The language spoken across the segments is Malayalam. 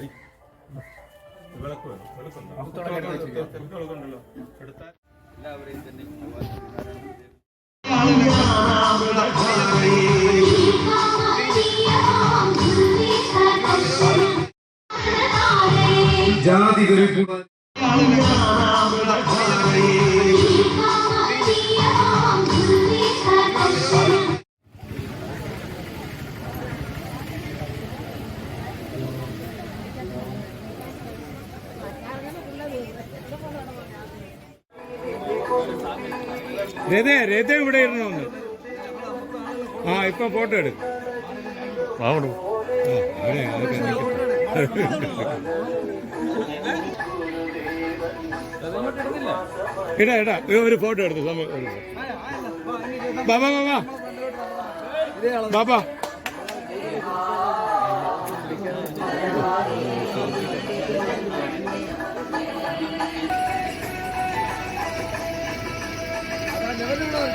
പരിപാടി വിളക്ക് വിളക്കുണ്ടല്ലോ എടുത്താൽ എല്ലാവരെയും തന്നെ ജാതി രഥ രഥ ഇവിടെ ഇരുന്നോന്ന് ആ ഇപ്പൊ ഫോട്ടോ എടുക്കും വാവണു ആ, അവിടെ അതൊക്കെ. ഇടാ ഇടാ ഒരു ഫോട്ടോ എടുത്തു സമയം. ബാബാ ബാബാ. ബാബാ.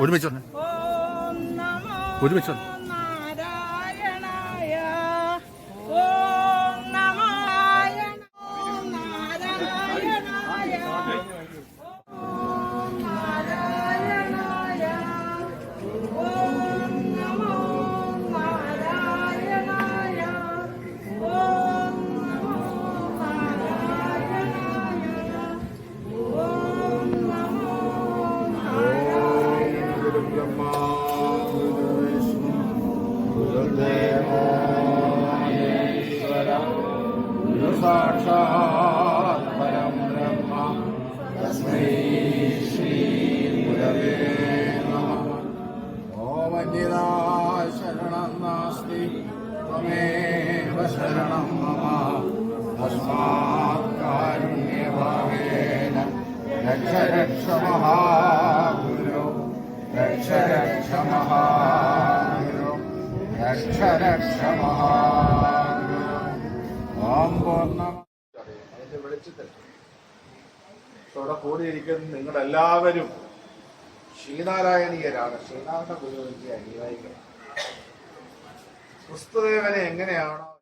ഒരുമിച്ച് നാരായണായ കാരുണ്യഭാവേന രക്ഷ രക്ഷ മഹാഗുരു രക്ഷ രക്ഷ മഹാഗുരു രക്ഷ രക്ഷ ഓം പൂർണം അതിന്റെ വെളിച്ചത്തിൽ ഇവിടെ കൂടിയിരിക്കുന്ന നിങ്ങളെല്ലാവരും ശ്രീനാരായണീയരാണ്. ശ്രീനാരായണ ഗുരുവിന്റെ അനുയായികൾ. ക്രിസ്തുദേവനെ എങ്ങനെയാണോ